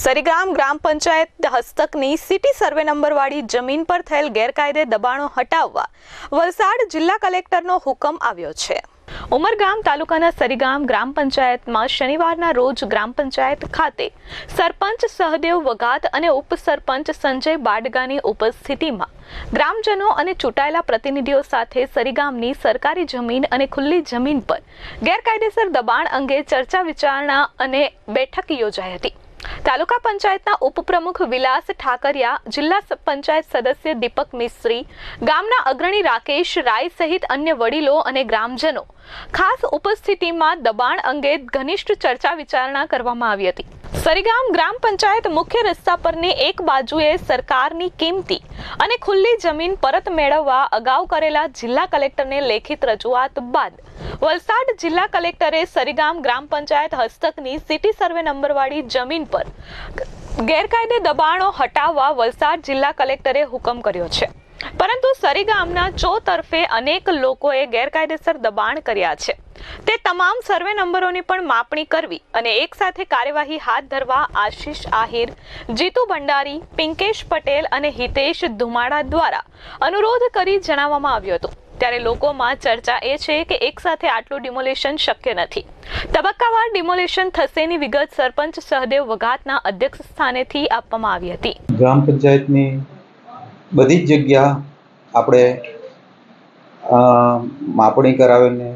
સરીગામ ગ્રામ પંચાયત હસ્તકની city survey નંબરવાળી જમીન પર થયેલ ગેરકાયદે દબાણો હટાવવા વલસાડ જિલ્લા કલેક્ટરનો હુકમ આવ્યો છે. ઉમરગામ તાલુકાના સરીગામ ગ્રામ પંચાયતમાં શનિવારના રોજ ગ્રામ પંચાયત ખાતે સરપંચ સહદેવ વગાત અને ઉપસરપંચ સંજય બાડગાની ઉપસ્થિતિમાં ગ્રામજનો અને ચૂંટાયેલા પ્રતિનિધિઓ સાથે સરીગામની સરકારી જમીન અને ખુલ્લી જમીન પર ગેરકાયદેસર દબાણ અંગે ચર્ચા વિચારણા અને બેઠક યોજાઈ હતી. તાલુકા પંચાયતના ઉપપ્રમુખ વિલાસ ઠાકરિયા, જિલ્લા પંચાયત સદસ્ય દીપક મિસ્ત્રી, ગામના અગ્રણી રાકેશ રાય સહિત અન્ય વડીલો અને ગ્રામજનો. ખાસ ઉપસ્થિતિમાં દબાણ અંગે ઘનિષ્ઠ ચર્ચા વિચારણા કરવામાં આવી હતી. સરીગામ ગ્રામ પંચાયત મુખ્ય રસ્તા પરની એક બાજુએ સરકારની કિંમતી અને ખુલ્લી જમીન પરત મેળવવા અગાઉ કરેલા જિલ્લા કલેક્ટરને લેખિત રજૂઆત બાદ વલસાડ જિલ્લા કલેક્ટરે સરીગામ ગ્રામ પંચાયત હસ્તકની સિટી સર્વે નંબરવાળી જમીન પર ગેરકાયદે દબાણો હટાવવા વલસાડ જિલ્લા કલેક્ટરે હુકમ કર્યો છે. પરંતુ સરીગામના ચો તરફે અનેક લોકોએ ગેરકાયદેસર દબાણ કર્યા છે. તે તમામ સર્વે નંબરોની પણ માપણી કરવી અને એક સાથે કાર્યવાહી હાથ ધરવા આશીષ આહિર, જીતુ ભંડારી, પિંકેશ પટેલ અને હિતેશ ધુમાડા દ્વારા અનુરોધ કરી જણાવવામાં આવ્યો હતો. ત્યારે લોકોમાં ચર્ચા એ છે કે એક સાથે આટલું ડિમોલેશન શક્ય નથી. તબક્કાવાર ડિમોલેશન થશેની વિગત સરપંચ સહદેવ વઘાતના અધ્યક્ષ સ્થાનેથી આપવામાં આવી હતી. ગ્રામ પંચાયતની બધી જ જગ્યા આપણે માપણી કરાવીને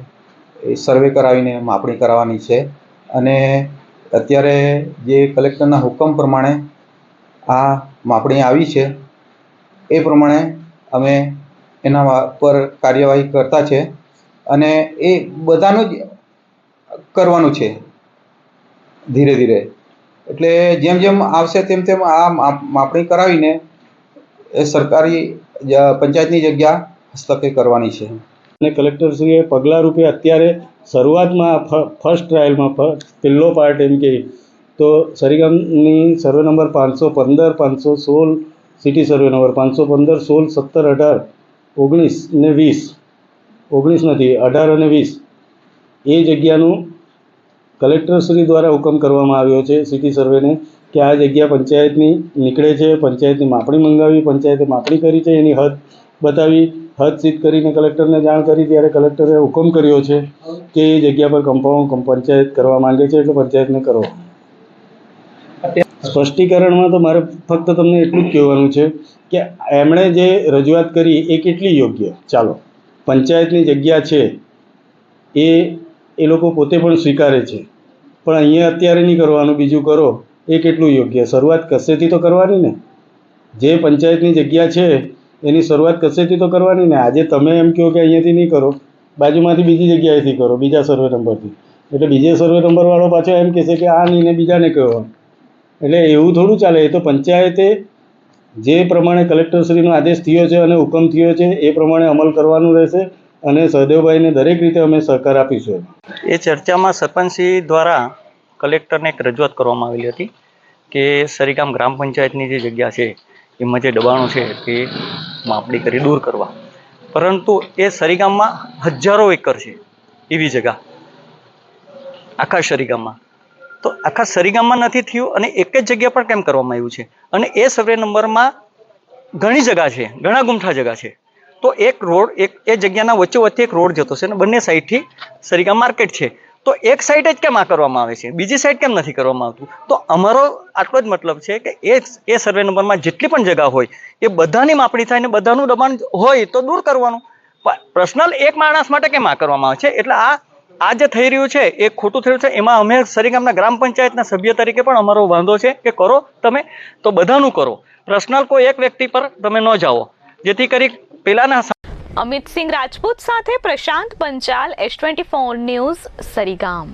એ સર્વે કરાવીને માપણી કરાવવાની છે. અને અત્યારે જે કલેક્ટરના હુકમ પ્રમાણે આ માપણી આવી છે, એ પ્રમાણે અમે એના પર કાર્યવાહી કરતા છે. અને એ બધાનું જ કરવાનું છે, ધીરે ધીરે. એટલે જેમ જેમ આવશે તેમ તેમ આ માપ- માપણી કરાવીને એ સરકારી પંચાયતની જગ્યા હસ્તકે કરવાની છે. અને કલેક્ટરશ્રીએ પગલાં રૂપે અત્યારે શરૂઆતમાં ફર્સ્ટ ટ્રાયલમાં પહેલો પાર્ટ એમ કે, તો સરીગામની સર્વે નંબર પાંચસો પંદર, પાંચસો સોળ, સિટી સર્વે નંબર પાંચસો પંદર, સોળ, સત્તર, અઢાર, ઓગણીસ ને વીસ, ઓગણીસ નથી, અઢાર અને વીસ, એ જગ્યાનું કલેક્ટરશ્રી દ્વારા હુકમ કરવામાં આવ્યો છે સિટી સર્વેને કે આ જગ્યા પંચાયતની નીકળે છે, પંચાયતની માપણી મંગાવી, પંચાયતે માપણી કરી છે, એની હદ બતાવી હદ સિદ્ધ કરીને કલેક્ટરને જાણ કરી ત્યારે કલેક્ટરે હુકમ કર્યો છે કે એ જગ્યા પર કમ્પાઉન્ડ પંચાયત કરવા માંગે છે એટલે પંચાયતને કરો. સ્પષ્ટીકરણમાં તો મારે ફક્ત તમને એટલું જ કહેવાનું છે કે એમણે જે રજૂઆત કરી એ કેટલી યોગ્ય? ચાલો, પંચાયતની જગ્યા છે એ એ લોકો પોતે પણ સ્વીકારે છે. પણ અહીંયા અત્યારે નહીં કરવાનું, બીજું કરો. એ કેટલું યોગ્ય? શરૂઆત કશેથી તો કરવાની ને? જે પંચાયતની જગ્યા છે એની શરૂઆત કશેથી તો કરવાની ને? આજે તમે એમ કહો કે અહીંયાથી નહીં કરો, બાજુમાંથી બીજી જગ્યાએથી કરો, બીજા સર્વે નંબરથી. એટલે બીજે સર્વે નંબરવાળો પાછો એમ કહેશે કે આ નહીં ને બીજાને કહેવાનું એટલે એવું થોડું ચાલે, એ તો પંચાયતે જે પ્રમાણે કલેક્ટરશ્રીનો આદેશ થયો છે અને હુકમ થયો છે, એ પ્રમાણે અમલ કરવાનું રહેશે અને સહદેવભાઈને દરેક રીતે અમે સહકાર આપીશું. એ ચર્ચામાં સરપંચશ્રી દ્વારા કલેક્ટરને એક રજૂઆત કરવામાં આવેલી હતી કે સરીગામ ગ્રામ પંચાયતની જે જગ્યા છે એમાં જે દબાણો છે તે માપણી કરી દૂર કરવા. પરંતુ એ સરીગામમાં હજારો એકર છે એવી જગા. આખા સરીગામમાં. તો આખા સરીગામમાં નથી થયું અને એક જ જગ્યા પર કેમ કરવામાં આવ્યું છે? અને એ સર્વે નંબરમાં ઘણી જગા છે, ઘણા ગુમઠા જગા છે. તો એક રોડ, એક એ જગ્યાના વચ્ચે વચ્ચે એક રોડ જતો છે અને બંને સાઈડથી સરીગામ માર્કેટ છે. તો એક સાઈડ જ કેમ આ કરવામાં આવે છે? બીજી સાઈડ કેમ નથી કરવામાં આવતું? તો અમારો આટલો જ મતલબ છે કે એ એ સર્વે નંબરમાં જેટલી પણ જગા હોય, એ બધાની માપણી થાય ને બધાનું દબાણ હોય તો દૂર કરવાનું. પર્સનલ એક માણસ માટે કેમ આ કરવામાં આવે છે? એટલે આ આ જે થઈ રહ્યું છે, એ ખોટું થયું છે, એમાં અમે સરીગામના ગ્રામ પંચાયતના સભ્ય તરીકે પણ અમારો વાંધો છે કે કરો તમે, તો બધાનું કરો. પર્સનલ કોઈ એક વ્યક્તિ પર તમે ન જાઓ. જેથી કરી પેલાના અમિત સિંહ રાજપૂત સાથે Prashant Panchal S twenty four news Sarigam.